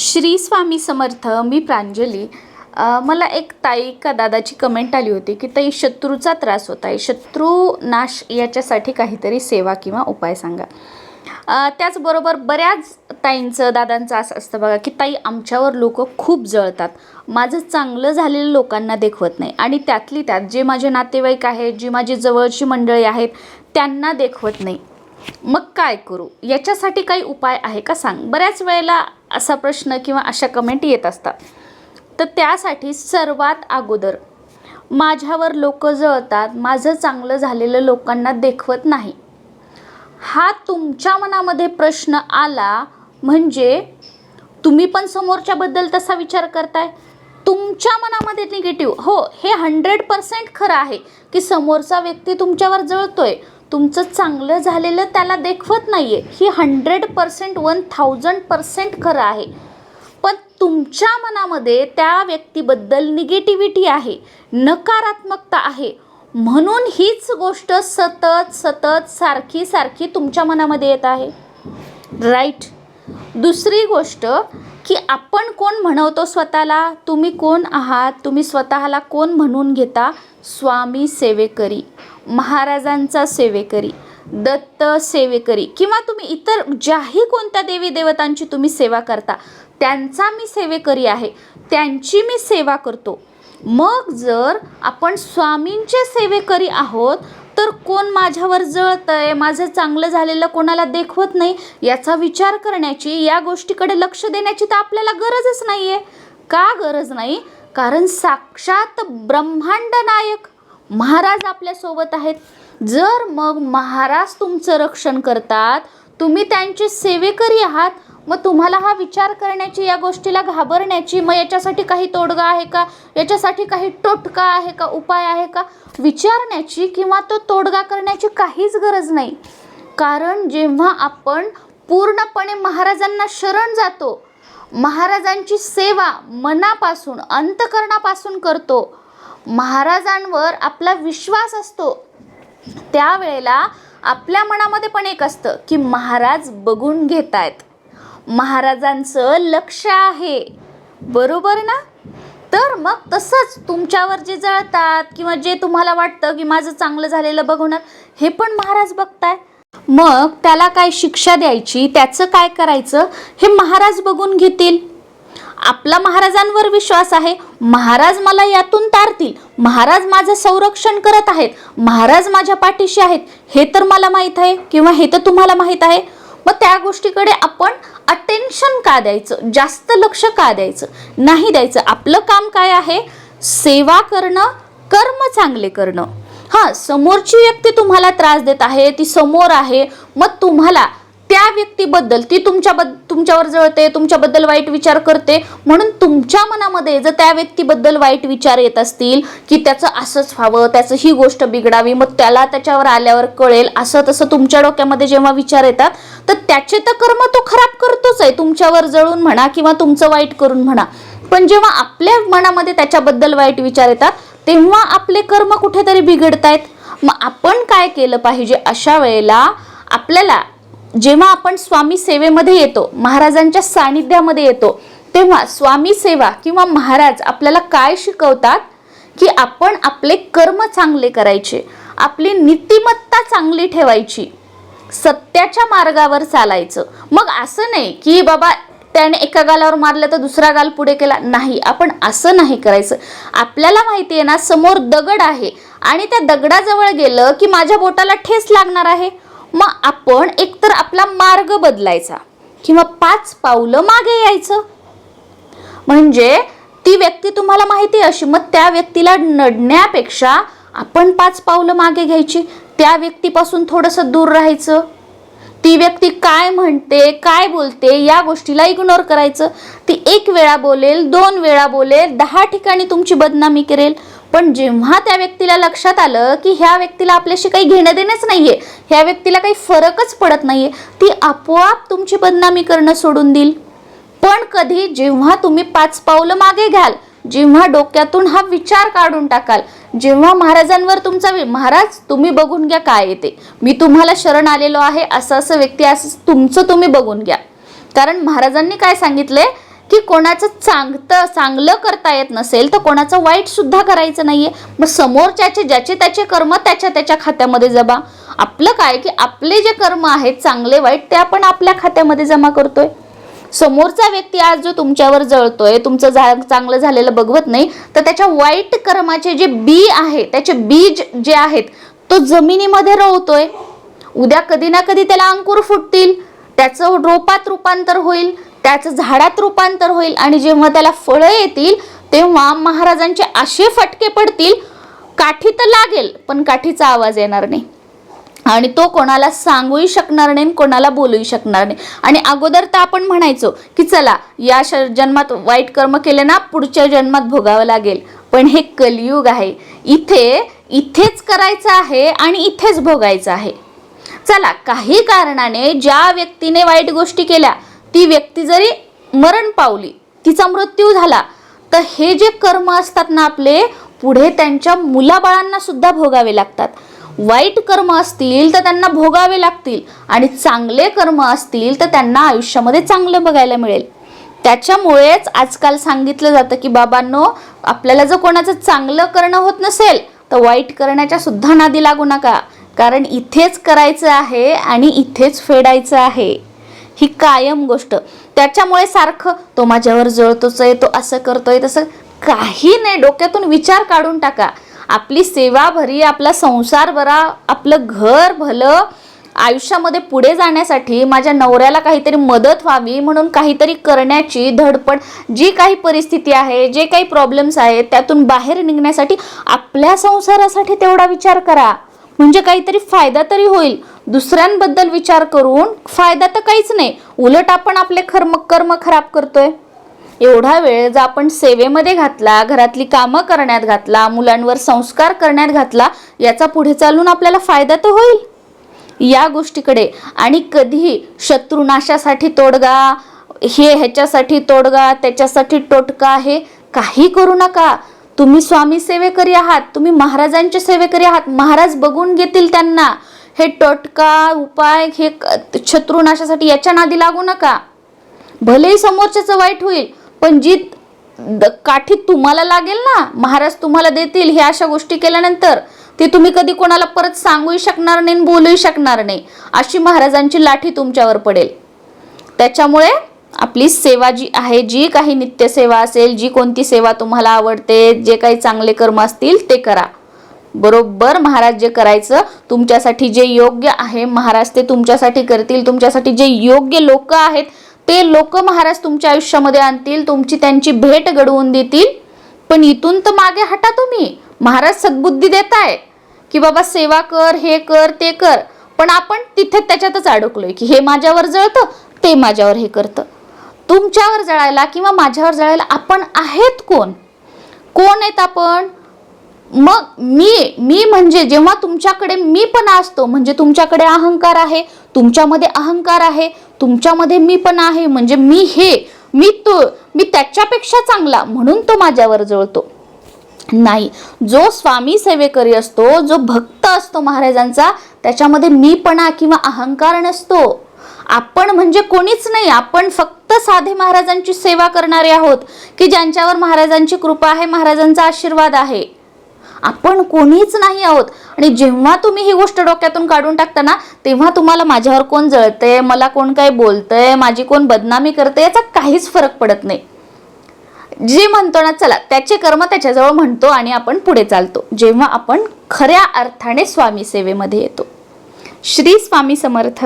श्री स्वामी समर्थ मी प्रांजली. मला एक ताई का दादाची कमेंट आली होती की ताई शत्रूचा त्रास होत आहे शत्रू नाश याच्यासाठी काहीतरी सेवा किंवा उपाय सांगा. त्याचबरोबर बऱ्याच ताईंचं दादांचं असं असतं बघा की ताई आमच्यावर लोक खूप जळतात. माझं चांगलं झालेलं लोकांना देखवत नाही. आणि त्यातली त्यात जे माझे नातेवाईक आहेत जी माझी जवळची मंडळी आहेत त्यांना देखवत नाही. मग काय करू? याच्यासाठी काही उपाय आहे का सांग? बऱ्याच वेळेला असा प्रश्न किंवा अशा कमेंट येत असतात. तर त्यासाठी सर्वात अगोदर माझ्यावर लोक जळतात माझं चांगलं झालेलं लोकांना देखवत नाही. हा तुमच्या मनामध्ये प्रश्न आला म्हणजे तुम्ही पण समोरच्याबद्दल तसा विचार करताय? तुमच्या मनामध्ये निगेटिव्ह हो हे हंड्रेड पर्सेंट खरं आहे की समोरचा व्यक्ती तुमच्यावर जळतोय. तुमचं चांगलं झालेलं त्याला देखवत नाही आहे ही hundred percent one thousand percent खरं आहे. पण तुमच्या मनामध्ये त्या व्यक्तीबद्दल निगेटिव्हिटी आहे नकारात्मकता आहे. म्हणून हीच गोष्ट सतत सतत सारखी सारखी तुमच्या मनामध्ये येत आहे. राईट दुसरी गोष्ट की आपण कोण म्हणवतो स्वतःला? तुम्ही कोण आहात? तुम्ही स्वतःला कोण म्हणून घेता? स्वामी सेवेकरी. महाराजांचा सेवेकरी दत्त सेवेकरी किंवा तुम्ही इतर ज्याही कोणत्या देवी देवतांची तुम्ही सेवा करता त्यांचा मी सेवेकरी आहे त्यांची मी सेवा करतो. मग जर आपण स्वामींचे सेवेकरी आहोत तर कोण माझ्यावर जळतंय माझं चांगलं झालेलं कोणाला देखवत नाही याचा विचार करण्याची या गोष्टीकडे लक्ष देण्याची तर आपल्याला गरजच नाही आहे का गरज नाही? कारण साक्षात ब्रह्मांड नायक महाराज आपल्यासोबत आहेत. जर मग महाराज तुमचं रक्षण करतात तुम्ही त्यांचे सेवेकरी आहात मग तुम्हाला हा विचार करण्याची या गोष्टीला घाबरण्याची मग याच्यासाठी काही तोडगा आहे का? याच्यासाठी काही टोटका आहे का? उपाय आहे का? विचारण्याची किंवा तो तोडगा करण्याची काहीच गरज नाही. कारण जेव्हा आपण पूर्णपणे महाराजांना शरण जातो महाराजांची सेवा मनापासून अंतकरणापासून करतो महाराजांवर आपला विश्वास असतो. त्यावेळेला आपल्या मनामध्ये पण एक असतं की महाराज बघून घेत आहेत महाराजांचं लक्ष आहे. बरोबर ना? तर मग तसंच तुमच्यावर जे जळतात किंवा जे तुम्हाला वाटतं की माझं चांगलं झालेलं बघवणार हे पण महाराज बघताय. मग त्याला काय शिक्षा द्यायची? त्याचं काय करायचं? हे महाराज बघून घेतील. आपला महाराजांवर विश्वास आहे. महाराज मला यातून तारतील. महाराज माझं संरक्षण करत आहेत. महाराज माझ्या पाठीशी आहेत. हे तर मला माहीत आहे किंवा हे तर तुम्हाला माहीत आहे. मग त्या गोष्टीकडे आपण अटेन्शन का द्यायचं? जास्त लक्ष का द्यायचं? नाही द्यायचं. आपलं काम काय आहे? सेवा करणं कर्म चांगले करणं. हां समोरची व्यक्ती तुम्हाला त्रास देत आहे ती समोर आहे. मग तुम्हाला त्या व्यक्तीबद्दल ती तुमच्या तुमच्यावर जळते तुमच्याबद्दल वाईट विचार करते म्हणून तुमच्या मनामध्ये जर त्या व्यक्तीबद्दल वाईट विचार येत असतील की त्याचं असंच व्हावं त्याचं ही गोष्ट बिघडावी मग त्याला त्याच्यावर आल्यावर कळेल असं तसं तुमच्या डोक्यामध्ये जेव्हा विचार येतात तर त्याचे तर कर्म तो खराब करतोच आहे तुमच्यावर जळून म्हणा किंवा तुमचं वाईट करून म्हणा. पण जेव्हा आपल्या मनामध्ये त्याच्याबद्दल वाईट विचार येतात तेव्हा आपले कर्म कुठेतरी बिघडतायत. मग आपण काय केलं पाहिजे अशा वेळेला आपल्याला जेव्हा आपण स्वामी सेवेमध्ये येतो महाराजांच्या सानिध्यामध्ये येतो तेव्हा स्वामी सेवा किंवा महाराज आपल्याला काय शिकवतात? की आपण आपले कर्म चांगले करायचे आपली नीतिमत्ता चांगली ठेवायची सत्याच्या मार्गावर चालायचं. मग असं नाही की बाबा त्याने एका गालावर मारलं तर दुसरा गाल पुढे केला. नाही आपण असं नाही करायचं. आपल्याला माहिती आहे ना समोर दगड आहे आणि त्या दगडाजवळ गेलं की माझ्या बोटाला ठेस लागणार आहे. मग आपण एकतर आपला मार्ग बदलायचा किंवा पाच पावलं मागे यायचं. म्हणजे ती व्यक्ती तुम्हाला माहिती अशी मग त्या व्यक्तीला नडण्यापेक्षा आपण पाच पावलं मागे घ्यायची. त्या व्यक्तीपासून थोडंसं दूर राहायचं. ती व्यक्ती काय म्हणते काय बोलते या गोष्टीला इग्नोर करायचं. ती एक वेळा बोलेल दोन वेळा बोलेल दहा ठिकाणी तुमची बदनामी करेल. पण जेव्हा त्या व्यक्तीला लक्षात आलं की ह्या व्यक्तीला आपल्याशी काही घेणं देणंच नाहीये ह्या व्यक्तीला काही फरकच पडत नाहीये ती आपोआप तुमची बदनामी करणं सोडून देईल. पण कधी जेव्हा तुम्ही पाच पावलं मागे घ्याल जेव्हा डोक्यातून हा विचार काढून टाकाल जेव्हा महाराजांवर तुमचा महाराज तुम्ही बघून घ्या काय येते. मी तुम्हाला शरण आलेलो आहे असं असं व्यक्ती असं तुमचं तुम्ही बघून घ्या. कारण महाराजांनी काय सांगितलंय? की कोणाचं चांगतं चांगलं करता येत नसेल तर कोणाचं वाईट सुद्धा करायचं नाहीये. मग समोरच्याचे ज्याचे त्याचे कर्म त्याच्या त्याच्या खात्यामध्ये जमा. आपलं काय की आपले जे कर्म आहेत चांगले वाईट ते आपण आपल्या खात्यामध्ये जमा करतोय. समोरचा व्यक्ती आज जो तुमच्यावर जळतोय तुमचं झा चांगलं झालेलं बघवत नाही तर त्याच्या वाईट कर्माचे जे बी आहे त्याचे बीज जे आहेत तो जमिनीमध्ये रोवतोय. उद्या कधी ना कधी त्याला अंकुर फुटतील. त्याचं रोपात रूपांतर होईल त्याचं झाडात रूपांतर होईल आणि जेव्हा त्याला फळं येतील तेव्हा महाराजांचे असे फटके पडतील काठी तर लागेल पण काठीचा आवाज येणार नाही. आणि तो कोणाला सांगूही शकणार नाही कोणाला बोलूही शकणार नाही. आणि अगोदर तर आपण म्हणायचो की चला या श जन्मात वाईट कर्म केले ना पुढच्या जन्मात भोगावं लागेल. पण हे कलियुग आहे. इथे इथेच करायचं आहे आणि इथेच भोगायचं आहे. चला काही कारणाने ज्या व्यक्तीने वाईट गोष्टी केल्या ती व्यक्ती जरी मरण पावली तिचा मृत्यू झाला तर हे जे कर्म असतात ना आपले पुढे त्यांच्या मुलाबाळांना सुद्धा भोगावे लागतात. वाईट कर्म असतील तर त्यांना भोगावे लागतील आणि चांगले कर्म असतील तर त्यांना आयुष्यामध्ये चांगलं बघायला मिळेल. त्याच्यामुळेच आजकाल सांगितलं जातं की बाबांनो आपल्याला जर कोणाचं चांगलं करणं होत नसेल तर वाईट करण्याच्या सुद्धा नादी लागू नका. कारण इथेच करायचं आहे आणि इथेच फेडायचं आहे. ही कायम गोष्ट. त्याच्यामुळे सारखं तो माझ्यावर जळतोच आहे तो असं करतोय तसं काही नाही. डोक्यातून विचार काढून टाका. आपली सेवा भरी आपला संसार बरा आपलं घर भलं. आयुष्यामध्ये पुढे जाण्यासाठी माझ्या नवऱ्याला काहीतरी मदत व्हावी म्हणून काहीतरी करण्याची धडपड जी काही परिस्थिती आहे जे काही प्रॉब्लेम्स आहेत त्यातून बाहेर निघण्यासाठी आपल्या संसारासाठी तेवढा विचार करा. म्हणजे काहीतरी फायदा तरी होईल. दुसऱ्यांबद्दल विचार करून फायदा तर काहीच नाही. उलट आपण आपले कर्म कर्म खराब करतोय. एवढा वेळ जर आपण सेवेमध्ये घातला घरातली कामं करण्यात घातला मुलांवर संस्कार करण्यात घातला याचा पुढे चालून आपल्याला फायदा तर होईल. या गोष्टीकडे. आणि कधीही शत्रुनाशासाठी तोडगा हे ह्याच्यासाठी तोडगा त्याच्यासाठी टोटका हे काही करू नका. तुम्ही स्वामी सेवेकरी आहात तुम्ही महाराजांचे सेवेकरी आहात महाराज बघून घेतील त्यांना. हे टोटका उपाय हे क- शत्रुनाशासाठी याच्या नादी लागू नका. भलेही समोरच्याचं वाईट होईल पण जी द- काठी तुम्हाला लागेल ना? महाराज तुम्हाला देतील ह्या अशा गोष्टी केल्यानंतर. ती तुम्ही कधी कोणाला परत सांगूही शकणार नाही आणि बोलूही शकणार नाही. अशी महाराजांची लाठी तुमच्यावर पडेल. त्याच्यामुळे आपली सेवा जी आहे जी काही नित्यसेवा असेल जी कोणती सेवा तुम्हाला आवडते जे काही चांगले कर्म असतील ते करा. बरोबर महाराज जे करायचं तुमच्यासाठी जे योग्य आहे महाराज ते तुमच्यासाठी करतील तुमच्यासाठी जे योग्य लोक आहेत ते लोक महाराज तुमच्या आयुष्यामध्ये आणतील तुमची त्यांची भेट घडवून देतील. पण इथून तर मागे हटा तुम्ही. महाराज सद्बुद्धी देताय की बाबा सेवा कर हे कर ते कर. पण आपण तिथे त्याच्यातच अडकलोय की हे माझ्यावर जळतं ते माझ्यावर हे करतं. तुमच्यावर जळायला किंवा माझ्यावर जळायला आपण आहेत कोण? कोण आहेत आपण? मग मी मी म्हणजे जेव्हा तुमच्याकडे मी पण असतो म्हणजे तुमच्याकडे अहंकार आहे तुमच्यामध्ये अहंकार आहे तुमच्यामध्ये मी पण आहे म्हणजे मी हे मी तो मी त्याच्यापेक्षा चांगला म्हणून तो माझ्यावर जळतो. नाही जो स्वामी सेवेकरी असतो जो भक्त असतो महाराजांचा त्याच्यामध्ये मीपणा किंवा अहंकार नसतो. आपण म्हणजे कोणीच नाही आपण फक्त फक्त साधे महाराजांची सेवा करणारे आहोत की ज्यांच्यावर महाराजांची कृपा आहे महाराजांचा आशीर्वाद आहे. आपण कोणीच नाही आहोत. आणि जेव्हा तुम्ही ही गोष्ट डोक्यातून काढून टाकता ना तेव्हा तुम्हाला माझ्यावर कोण जळतंय मला कोण काय बोलतंय माझी कोण बदनामी करते याचा काहीच फरक पडत नाही. जे म्हणतो ना चला त्याचे कर्म त्याच्याजवळ म्हणतो आणि आपण पुढे चालतो. जेव्हा आपण खऱ्या अर्थाने स्वामी सेवेमध्ये येतो. श्री स्वामी समर्थ.